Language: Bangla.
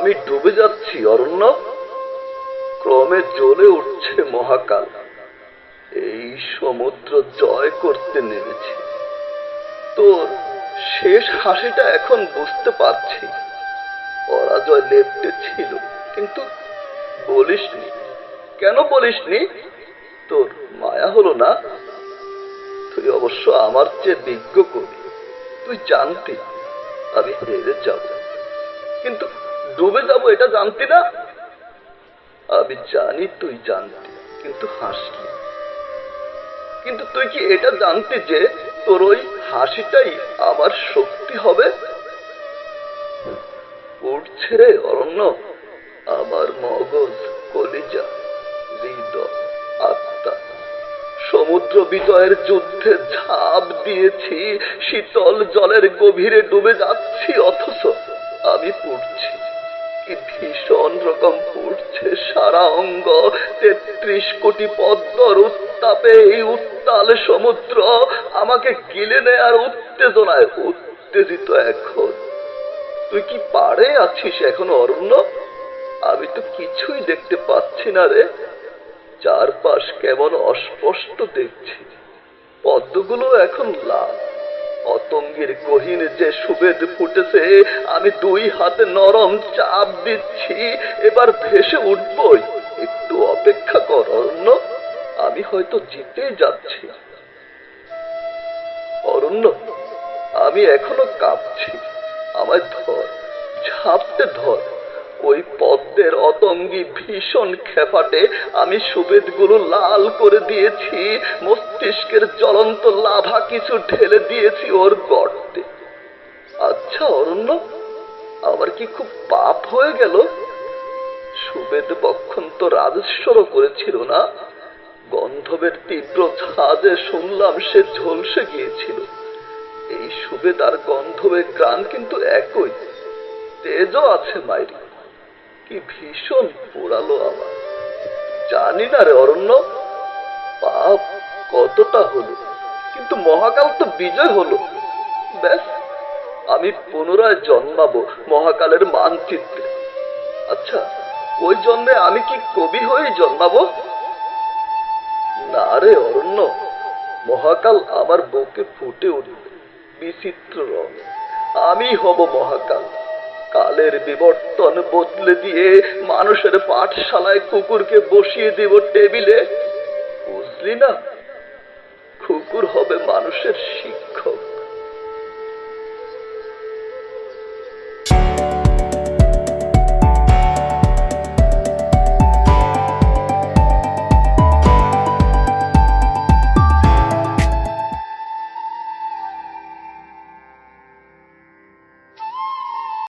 ডুবে যাচ্ছি, অরণ্য। ক্রমে জ্বলে উঠছে মহাকাল। এই সমুদ্র জয় করতে নেমেছি। তোর শেষ হাসিটা এখন বুঝতে পারছি। পরাজয় লেপটে ছিল, কিন্তু বলিসনি। কেন বলিসনি? তোর মায়া হলো না? তুই অবশ্য আমার চেয়ে বিজ্ঞ কবি। তুই জানতি, আমি হেরে যাব। কিন্তু ডুবে যাব, এটা জানতি না? আমি জানি তুই জানতি, কিন্তু হাসলি। কিন্তু তুই কি এটা জানতি যে তোর ওই হাসিটাই আমার শক্তি হবে? উঠছে রে অরণ্য, আমার মগজ কলিজা হৃদয় আত্মা। সমুদ্র বিজয়ের যুদ্ধে ঝাঁপ দিয়েছি, শীতল জলের গভীরে ডুবে যাচ্ছি, অথচ আমি পড়ছি ভীষণ রকম পড়ছে সারা অঙ্গ তেত্রিশ কোটি পদ্মর উত্তাপে এই উত্তাল সমুদ্র আমাকে গিলে নেয়ার উত্তেজনায় উত্তেজিত এখন। তুই কি পারে আছিস এখন অরণ্য আমি তো কিছুই দেখতে পাচ্ছি না রে। চারপাশ কেমন অস্পষ্ট দেখছি। পদ্মগুলো এখন লাল। অতঙ্গের গহীন যে সুবেদ ফুটেছে, আমি দুই হাতে নরম চাপ দিচ্ছি, এবার ভেসে উঠবই। একটু অপেক্ষা কর, অরণ্য। আমি হয়তো জিতে যাচ্ছি। অরণ্য, আমি এখনও কাঁপছি। আমায় ধর ঝাপটে ধর। ওই পদ্মের অতঙ্গী ভীষণ খেপাটে আমি সুবেদগুলো লাল করে দিয়েছি, মস্তিষ্কের জ্বলন্ত লাভা কিছু ঢেলে দিয়েছি ওর গর্তে। আচ্ছা অরণ্য আমার কি খুব পাপ হয়ে গেল? সুবেদ বক্ষণ তো রাজস্বরও করেছিল না? গন্ধবের তীব্র ছাদে শুনলাম সে ঝলসে গিয়েছিল। এই সুবেদ আর গন্ধবের গ্রাম কিন্তু একই। তেজও আছে মাইরি। কি ভীষণ পোড়ালো আমার জানি না রে অরণ্য পাপ কতটা হলো, কিন্তু মহাকাল তো বিজয় হলো। ব্যাস, আমি পুনরায় জন্মাবো মহাকালের মানচিত্রে। আচ্ছা ওই জন্মে আমি কি কবি হয়ে জন্মাবো? না রে অরণ্য মহাকাল আমার বুকে ফুটে উঠবে, বিচিত্র রঙ। আমি হব মহাকাল। কালের বিবর্তন বদলে দিয়ে মানুষের পাঠশালায় কুকুরকে বসিয়ে দিব টেবিলে। বুঝলি না? কুকুর হবে মানুষের শিক্ষক।